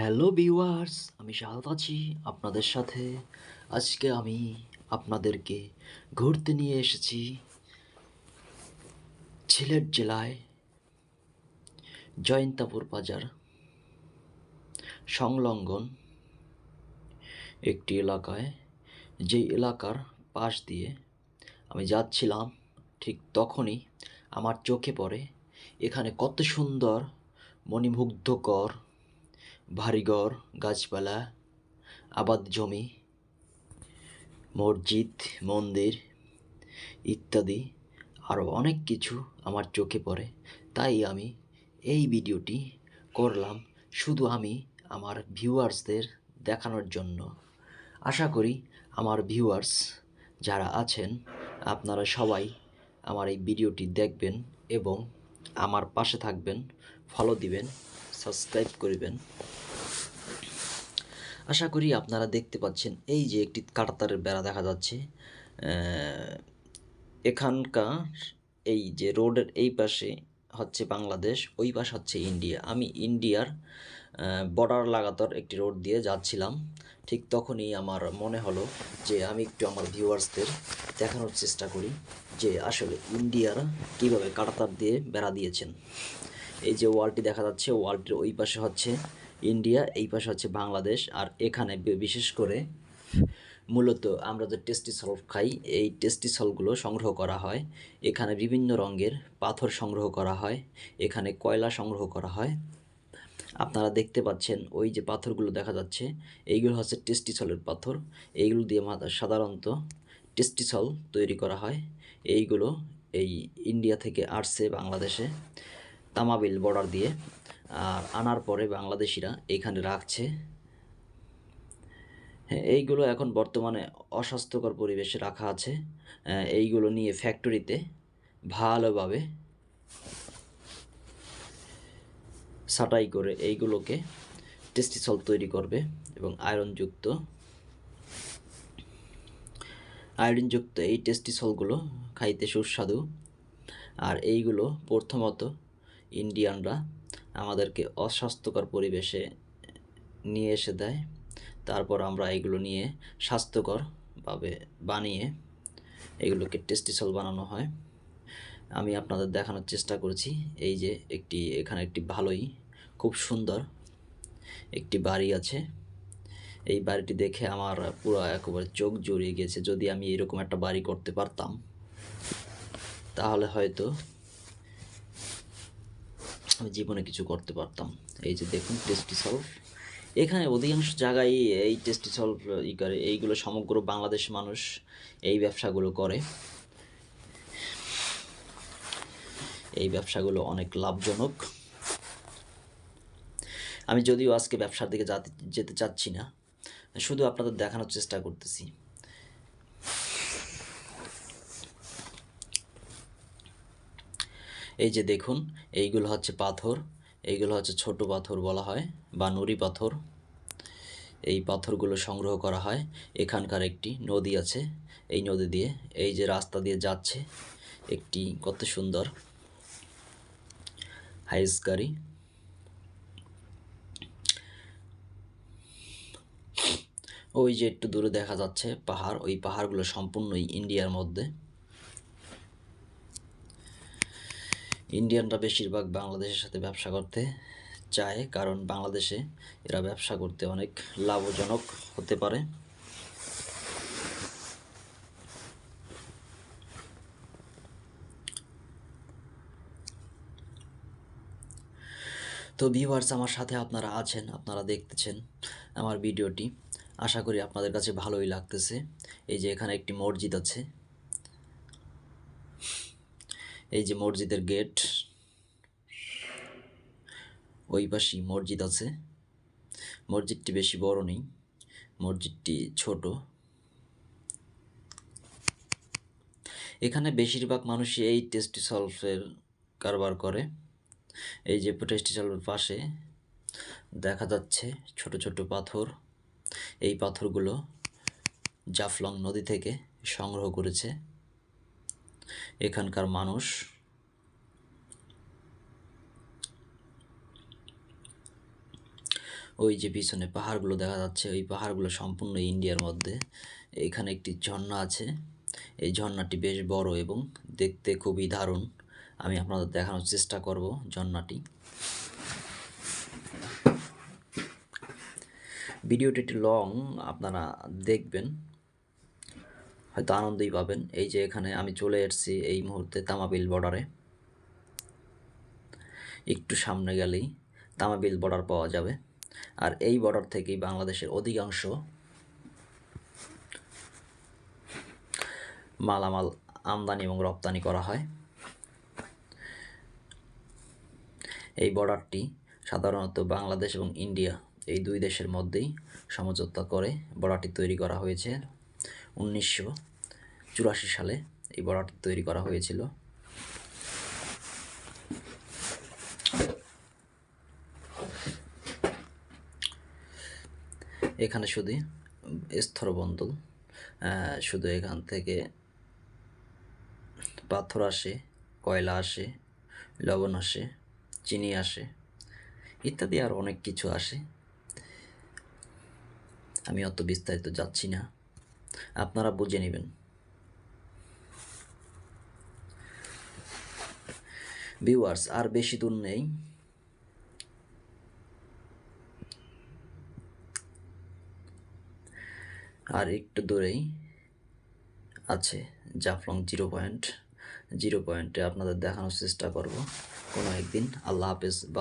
Hello viewers, আমি শাহাদ আছি আপনাদের সাথে। আজকে আমি আপনাদেরকে ঘুরতে নিয়ে এসেছি সিলেট জেলায়, জয়ন্তাপুর বাজার, সংলগ্ন একটি এলাকায়। যেই এলাকার পাশ দিয়ে আমি যাচ্ছিলাম, ঠিক তখনই আমার চোখে পড়ে এখানে কত সুন্দর, মণিমুগ্ধকর বাড়িঘর গাছপালা, আবাদ জমি, মসজিদ, মন্দির ইত্যাদি। আরও অনেক কিছু আমার চোখে পড়ে। তাই আমি এই ভিডিওটি করলাম শুধু আমি আমার ভিউয়ার্সদের দেখানোর জন্য। আশা করি আমার ভিউয়ার্স যারা আছেন, আপনারা সবাই আমার এই ভিডিওটি দেখবেন এবং আমার পাশে থাকবেন ফলো দিবেন। সাবস্ক্রাইব করবেন। আশা করি আপনারা দেখতে পাচ্ছেন, এই যে একটি কাঁটাতারের বেড়া দেখা যাচ্ছে এখানকার এই যে রোডের এই পাশে হচ্ছে বাংলাদেশ, ওই পাশ হচ্ছে ইন্ডিয়া। আমি ইন্ডিয়ার বর্ডার লাগাতার একটি রোড দিয়ে যাচ্ছিলাম। ঠিক তখনই আমার মনে হলো যে আমি একটু আমার ভিউয়ার্সদের দেখানোর চেষ্টা করি যে আসলে ইন্ডিয়ারা কীভাবে কাঁটাতার দিয়ে বেড়া দিয়েছেন। এই যে ওয়ালটি দেখা যাচ্ছে, ওয়ালটির ওই পাশে হচ্ছে ইন্ডিয়া, এই পাশে হচ্ছে বাংলাদেশ। আর এখানে বিশেষ করে মূলত আমরা যে টেস্টি সলভ খাই, এই টেস্টি সলগুলো সংগ্রহ করা হয়। এখানে বিভিন্ন রঙের পাথর সংগ্রহ করা হয়, এখানে কয়লা সংগ্রহ করা হয়। আপনারা দেখতে পাচ্ছেন ওই যে পাথরগুলো দেখা যাচ্ছে, এইগুলো হচ্ছে টেস্টিসলের পাথর। এইগুলো দিয়ে সাধারণত টেস্টিসল তৈরি করা হয়। এইগুলো এই ইন্ডিয়া থেকে আসছে বাংলাদেশে। তামাবিল বর্ডার দিয়ে, আর আনার পরে বাংলাদেশিরা এখানে রাখছে। হ্যাঁ এইগুলো এখন বর্তমানে অস্বাস্থ্যকর পরিবেশে রাখা আছে। এইগুলো নিয়ে ফ্যাক্টরিতে ভালোভাবে ছাঁটাই করে এইগুলোকে টেস্টিসল তৈরি করবে এবং আয়রনযুক্ত আয়রনযুক্ত এই টেস্টিসলগুলো খাইতে সুস্বাদু। আর এইগুলো প্রথমত ইন্ডিয়ানরা আমাদেরকে অস্বাস্থ্যকর পরিবেশে নিয়ে এসে দেয়। তারপর আমরা এগুলো নিয়ে স্বাস্থ্যকরভাবে বানিয়ে এগুলোকে টেস্টিসল বানানো হয়। আমি আপনাদের দেখানোর চেষ্টা করেছি। এই যে একটি, এখানে একটি ভালোই, খুব সুন্দর একটি বাড়ি আছে। এই বাড়িটি দেখে আমার পুরো একেবারে চোখ জড়িয়ে গেছে। যদি আমি এরকম একটা বাড়ি করতে পারতাম, তাহলে হয়তো জীবনে কিছু করতে পারতাম। এই যে দেখুন টেস্টি সলভ এখানে অধিকাংশ জায়গায় এই টেস্টি সলভ ই করে, এইগুলো সমগ্র বাংলাদেশ মানুষ এই ব্যবসাগুলো করে। এই ব্যবসাগুলো অনেক লাভজনক। আমি যদিও আজকে ব্যবসার দিকে যাতে চাচ্ছি না, শুধু আপনাদের দেখানোর চেষ্টা করতেছি। এই যে দেখুন, এইগুলো হচ্ছে পাথর, এইগুলো হচ্ছে ছোট পাথর বলা হয় বা নুড়ি পাথর। এই পাথরগুলো সংগ্রহ করা হয়। এখানকার একটি নদী আছে, এই নদী দিয়ে এই যে রাস্তা দিয়ে যাচ্ছে একটি কত সুন্দর হাইস গাড়ি। ওই যে একটু দূরে দেখা যাচ্ছে পাহাড়, ওই পাহাড়গুলো সম্পূর্ণই ইন্ডিয়ার মধ্যে। ইন্ডিয়ানরা বেশিরভাগ বাংলাদেশের সাথে ব্যবসা করতে চায়, কারণ বাংলাদেশে এরা ব্যবসা করতে অনেক লাভজনক হতে পারে। তো ভিউয়ার্স আমার সাথে আপনারা আছেন, আপনারা দেখতেছেন আমার ভিডিওটি। আশা করি আপনাদের কাছে ভালোই লাগতেছে। এই যে এখানে একটি মসজিদ আছে। এই যে মসজিদের গেট, ওই পাশেই মসজিদ আছে। মসজিদটি বেশি বড় নেই, মসজিদটি ছোট। এখানে বেশিরভাগ মানুষই এই টেস্টি সলফের কারবার করে। এই যে টেস্টি সলফের পাশে দেখা যাচ্ছে ছোট ছোট পাথর। এই পাথরগুলো জাফলং নদী থেকে সংগ্রহ করেছে। এখানকার মানুষ। ওই যে পিছনে পাহাড়গুলো দেখা যাচ্ছে, ওই পাহাড়গুলো সম্পূর্ণ ইন্ডিয়ার মধ্যে। এখানে একটি ঝর্ণা আছে। এই ঝর্ণাটি বেশ বড় এবং দেখতে খুবই দারুণ। আমি আপনাদের দেখানোর চেষ্টা করব ঝর্ণাটি। ভিডিওটি একটু লং আপনারা দেখবেন। হয়তো আনন্দই পাবেন। এই যে এখানে আমি চলে এসেছি এই মুহূর্তে তামাবিল বর্ডারে একটু সামনে গেলেই তামাবিল বর্ডার পাওয়া যাবে। আর এই বর্ডার থেকেই বাংলাদেশের অধিকাংশ মালামাল আমদানি এবং রপ্তানি করা হয়। এই বর্ডারটি সাধারণত বাংলাদেশ এবং ইন্ডিয়া এই দুই দেশের মধ্যেই সমঝোতা করে বর্ডারটি তৈরি করা হয়েছে। উনিশশো চুরাশি সালে এই বর্ডারটি তৈরি করা হয়েছিল। এখানে শুধু স্থলবন্দর আহ, শুধু এখান থেকে পাথর আসে কয়লা আসে লবণ আসে চিনি আসে ইত্যাদি আর অনেক কিছু আসে। আমি অত বিস্তারিত যাচ্ছি না। আপনারা বুঝে নেবেন। ভিউয়ার্স আর বেশি দূর নেই। আর একটু দূরেই আছে জাফলং জিরো পয়েন্ট। জিরো পয়েন্টে আপনাদের দেখানোর চেষ্টা করব। কোনো একদিন আল্লাহ হাফেজ। বা